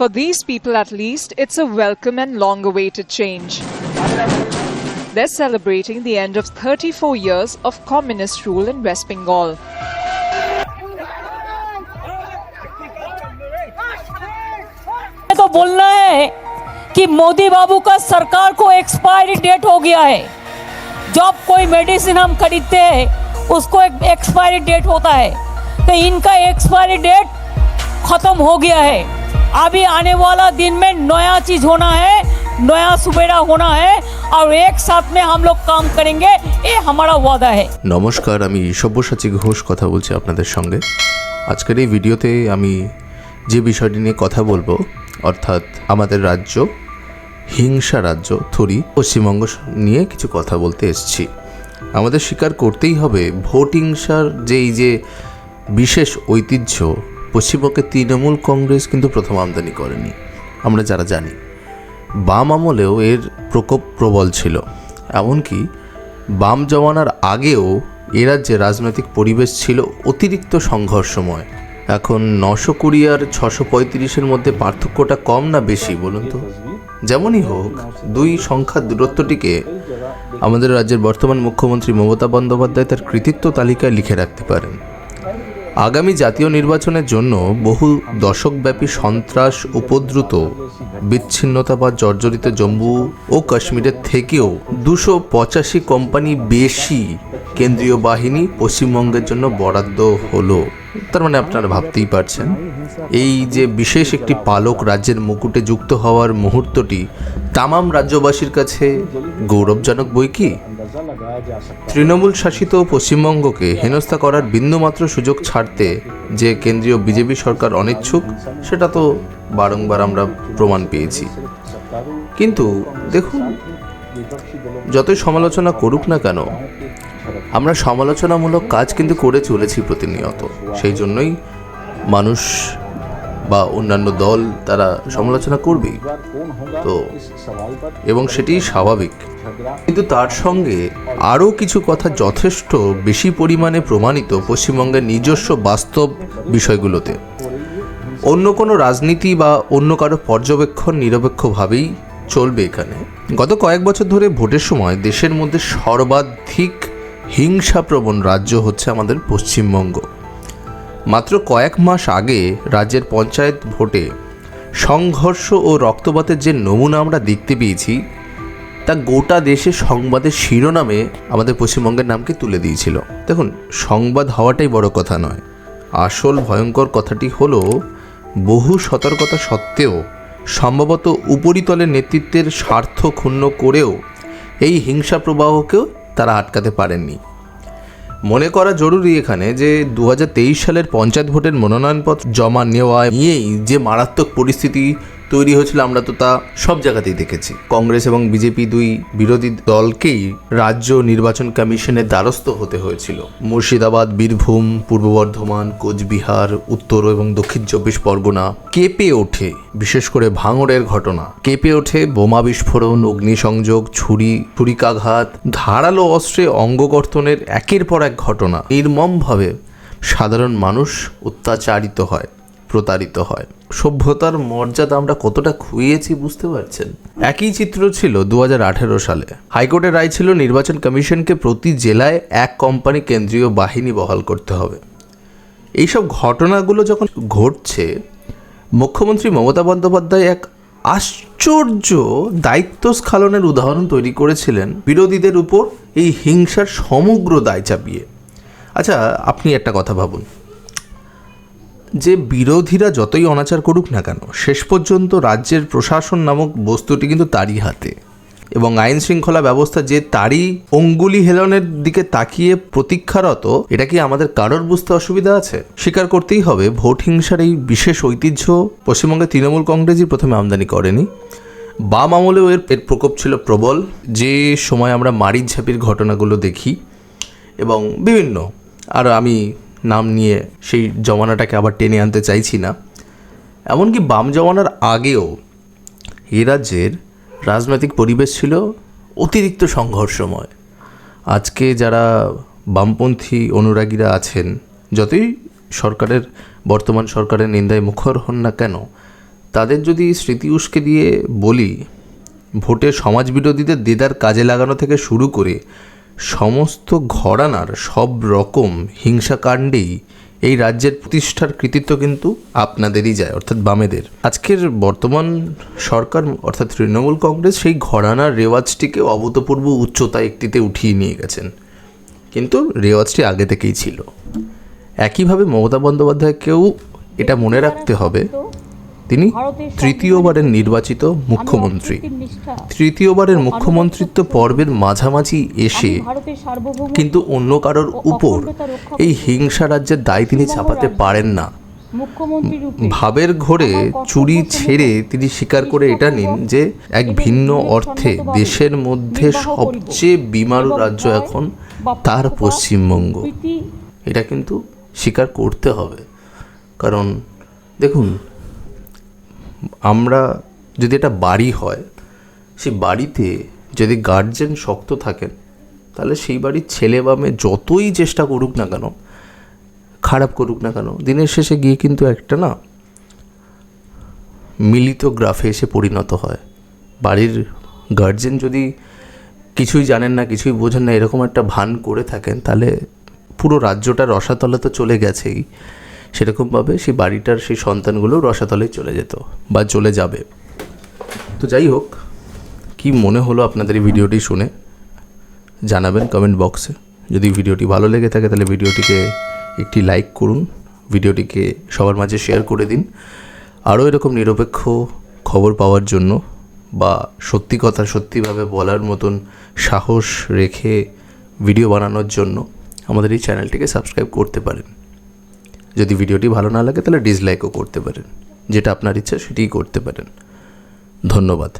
For these people, at least, it's a welcome and long awaited change. They're celebrating the end of 34 years of communist rule in West Bengal. तो बोलना है कि मोदी बाबू का सरकार को expiry date हो गया है जब कोई मेडिसिन हम खरीदते हैं उसको एक एक्सपायरी डेट होता है तो इनका एक्सपायरी डेट खत्म हो गया है अभी आने वाला दिन में नया चीज होना है नया सुबेरा होना है और एक साथ में हम लोग काम करेंगे ये हमारा वादा है নমস্কার আমি সব্যসাচী ঘোষ কথা বলছি আপনাদের সঙ্গে আজকের এই ভিডিওতে আমি যে বিষয়টি নিয়ে কথা বলবো অর্থাৎ আমাদের রাজ্য হিংসা রাজ্য থরি পশ্চিমবঙ্গ নিয়ে কিছু কথা বলতে এসেছি আমাদের স্বীকার করতেই হবে ভোট হিংসার যে এই যে বিশেষ ঐতিহ্য পশ্চিমবঙ্গে তৃণমূল কংগ্রেস কিন্তু প্রথম আমদানি করেনি। আমরা যারা জানি, বাম আমলেও এর প্রকোপ প্রবল ছিল। এমনকি বাম জমানার আগেও এ রাজ্যে রাজনৈতিক পরিবেশ ছিল অতিরিক্ত সংঘর্ষময়। এখন নশো কুড়ি আর ছশো পঁয়ত্রিশের মধ্যে পার্থক্যটা কম না বেশি বলুন তো? যেমনই হোক, দুই সংখ্যার দূরত্বটিকে আমাদের রাজ্যের বর্তমান মুখ্যমন্ত্রী মমতা বন্দ্যোপাধ্যায় তার কৃতিত্ব তালিকায় লিখে রাখতে পারেন। আগামী জাতীয় নির্বাচনের জন্য বহু দশকব্যাপী সন্ত্রাস, উপদ্রুত, বিচ্ছিন্নতা বা জর্জরিত জম্মু ও কাশ্মীরের থেকেও দুশো পঁচাশি কোম্পানি বেশি কেন্দ্রীয় বাহিনী পশ্চিমবঙ্গের জন্য বরাদ্দ হলো। তার মানে আপনারা ভাবতেই পারছেন। এই যে বিশেষ একটি পালক রাজ্যের মুকুটে যুক্ত হওয়ার মুহূর্তটি তামাম রাজ্যবাসীর কাছে গৌরবজনক বই কি? তৃণমূল শাসিত পশ্চিমবঙ্গকে হেনস্থা করার বিন্দুমাত্র সুযোগ ছাড়তে যে কেন্দ্রীয় বিজেপি সরকার অনিচ্ছুক, সেটা তো বারংবার আমরা প্রমাণ পেয়েছি। কিন্তু দেখুন, যতই সমালোচনা করুক না কেন, আমরা সমালোচনামূলক কাজ কিন্তু করে চলেছি প্রতিনিয়ত। সেই জন্যই মানুষ বা অন্যান্য দল তারা সমালোচনা করবেই। তো এবং সেটি স্বাভাবিক। কিন্তু তার সঙ্গে আরও কিছু কথা যথেষ্ট বেশি পরিমাণে প্রমাণিত পশ্চিমবঙ্গের নিজস্ব বাস্তব বিষয়গুলোতে। অন্য কোনো রাজনীতি বা অন্য কারও পর্যবেক্ষণ নিরপেক্ষভাবেই চলবে এখানে। গত কয়েক বছর ধরে ভোটের সময় দেশের মধ্যে সর্বাধিক হিংসাপ্রবণ রাজ্য হচ্ছে আমাদের পশ্চিমবঙ্গ। মাত্র কয়েক মাস আগে রাজ্যের পঞ্চায়েত ভোটে সংঘর্ষ ও রক্তপাতের যে নমুনা আমরা দেখতে পেয়েছি, তা গোটা দেশে সংবাদের শিরোনামে আমাদের পশ্চিমবঙ্গের নামকে তুলে দিয়েছিল। দেখুন, সংবাদ হওয়াটাই বড় কথা নয়। আসল ভয়ঙ্কর কথাটি হলো, বহু সতর্কতা সত্ত্বেও, সম্ভবত উপরিতলের নেতৃত্বের স্বার্থ ক্ষুণ্ণ করেও এই হিংসা প্রবাহকেও তারা আটকাতে পারেননি। মনে করা জরুরি এখানে যে দু হাজার তেইশ সালের পঞ্চায়েত ভোটের মনোনয়নপত্র জমা নেওয়া নিয়েই যে মারাত্মক পরিস্থিতি তৈরি হয়েছিল, আমরা তো তা সব জায়গাতেই দেখেছি। কংগ্রেস এবং বিজেপি দুই বিরোধী দলকেই রাজ্য নির্বাচন কমিশনের দ্বারস্থ হতে হয়েছিল। মুর্শিদাবাদ, বীরভূম, পূর্ব বর্ধমান, কোচবিহার, উত্তর এবং দক্ষিণ চব্বিশ পরগনা কেঁপে ওঠে, বিশেষ করে ভাঙড়ের ঘটনা। কেঁপে ওঠে বোমা বিস্ফোরণ, অগ্নিসংযোগ, ছুরি, ছুরিকাঘাত, ধারালো অস্ত্রে অঙ্গকর্তনের একের পর এক ঘটনা। নির্মমভাবে সাধারণ মানুষ অত্যাচারিত হয়। প্রতারিত হয়। সভ্যতার মর্যাদা আমরা কতটা খুইয়েছি বুঝতে পারছেন? একই চিত্র ছিল দু হাজার আঠারো সালে। হাইকোর্টের রায় ছিল নির্বাচন কমিশনকে প্রতি জেলায় এক কোম্পানি কেন্দ্রীয় বাহিনী বহাল করতে হবে। এইসব ঘটনাগুলো যখন ঘটছে, মুখ্যমন্ত্রী মমতা বন্দ্যোপাধ্যায় এক আশ্চর্য দায়িত্ব স্খালনের উদাহরণ তৈরি করেছিলেন বিরোধীদের উপর এই হিংসার সমগ্র দায় চাপিয়ে। আচ্ছা আপনি একটা কথা ভাবুন। যে বিরোধীরা যতই অনাচার করুক না কেন, শেষ পর্যন্ত রাজ্যের প্রশাসন নামক বস্তুটি কিন্তু তারই হাতে। এবং আইন শৃঙ্খলা ব্যবস্থা যে তারই অঙ্গুলি হেলনের দিকে তাকিয়ে প্রতীক্ষারত, এটা কি আমাদের কারোর বুঝতে অসুবিধা আছে? স্বীকার করতেই হবে, ভোট হিংসার এই বিশেষ ঐতিহ্য পশ্চিমবঙ্গে তৃণমূল কংগ্রেসই প্রথমে আমদানি করেনি। বাম আমলেও এর এর প্রকোপ ছিল প্রবল। যে সময় আমরা মারিচ ঝাঁপির ঘটনাগুলো দেখি, এবং বিভিন্ন, আর আমি নাম নিয়ে সেই জমানাটাকে আবার টেনে আনতে চাইছি না। এমনকি বাম জমানার আগেও এ রাজ্যের রাজনৈতিক পরিবেশ ছিল অতিরিক্ত সংঘর্ষময়। আজকে যারা বামপন্থী অনুরাগীরা আছেন, যতই সরকারের, বর্তমান সরকারের নিন্দায় মুখর হন না কেন, তাদের যদি স্মৃতি উস্কে দিয়ে বলি, ভোটে সমাজ বিরোধীদের দেদার কাজে লাগানো থেকে শুরু করে সমস্ত ঘরানার সব রকম হিংসাকাণ্ডেই এই রাজ্যের প্রতিষ্ঠার কৃতিত্ব কিন্তু আপনাদেরই যায়, অর্থাৎ বামেদের। আজকের বর্তমান সরকার, অর্থাৎ তৃণমূল কংগ্রেস, সেই ঘরানার রেওয়াজটিকে অভূতপূর্ব উচ্চতা একটিতে উঠিয়ে নিয়ে গেছেন। কিন্তু রেওয়াজটি আগে থেকেই ছিল। একইভাবে মমতা বন্দ্যোপাধ্যায়কেও এটা মনে রাখতে হবে তিনি তৃতীয়বারের নির্বাচিত মুখ্যমন্ত্রী। তৃতীয়বারের মুখ্যমন্ত্রিত্ব পর্বের মাঝামাঝি এসে কিন্তু অন্য কারোর উপর এই হিংসা রাজ্যের দায় তিনি চাপাতে পারেন না। ভাবের ঘোরে চুরি ছেড়ে তিনি স্বীকার করে এটা নিন যে এক ভিন্ন অর্থে দেশের মধ্যে সবচেয়ে বিমারু রাজ্য এখন তার পশ্চিমবঙ্গ। এটা কিন্তু স্বীকার করতে হবে। কারণ দেখুন আমরা যদি এটা বাড়ি হয়, সেই বাড়িতে যদি গার্জেন শক্ত থাকেন, তাহলে সেই বাড়ির ছেলে বা মেয়ে যতই চেষ্টা করুক না কেন, খারাপ করুক না কেন, দিনের শেষে গিয়ে কিন্তু একটা না মিলিত গ্রাফে এসে পরিণত হয়। বাড়ির গার্জেন যদি কিছুই জানেন না, কিছুই বোঝেন না, এরকম একটা ভান করে থাকেন, তাহলে পুরো রাজ্যটা রসাতলে তো চলে গেছেই। সেরকমভাবে সেই বাড়িটার সেই সন্তানগুলো রসাতলে চলে যেত বা চলে যাবে। তো যাই হোক, কি মনে হলো আপনাদের এই ভিডিওটি শুনে? জানাবেন কমেন্ট বক্সে যদি ভিডিওটি ভালো লেগে থাকে, তাহলে ভিডিওটিকে একটি লাইক করুন, ভিডিওটিকে সবার মাঝে শেয়ার করে দিন। আরও এরকম নিরপেক্ষ খবর পাওয়ার জন্য বা সত্যি কথা সত্যিভাবে বলার মতন সাহস রেখে ভিডিও বানানোর জন্য আমাদের এই চ্যানেলটিকে সাবস্ক্রাইব করতে পারেন। যদি ভিডিওটি ভালো না লাগে তাহলে ডিসলাইকও করতে পারেন। যেটা আপনার ইচ্ছা সেটিই করতে পারেন। ধন্যবাদ।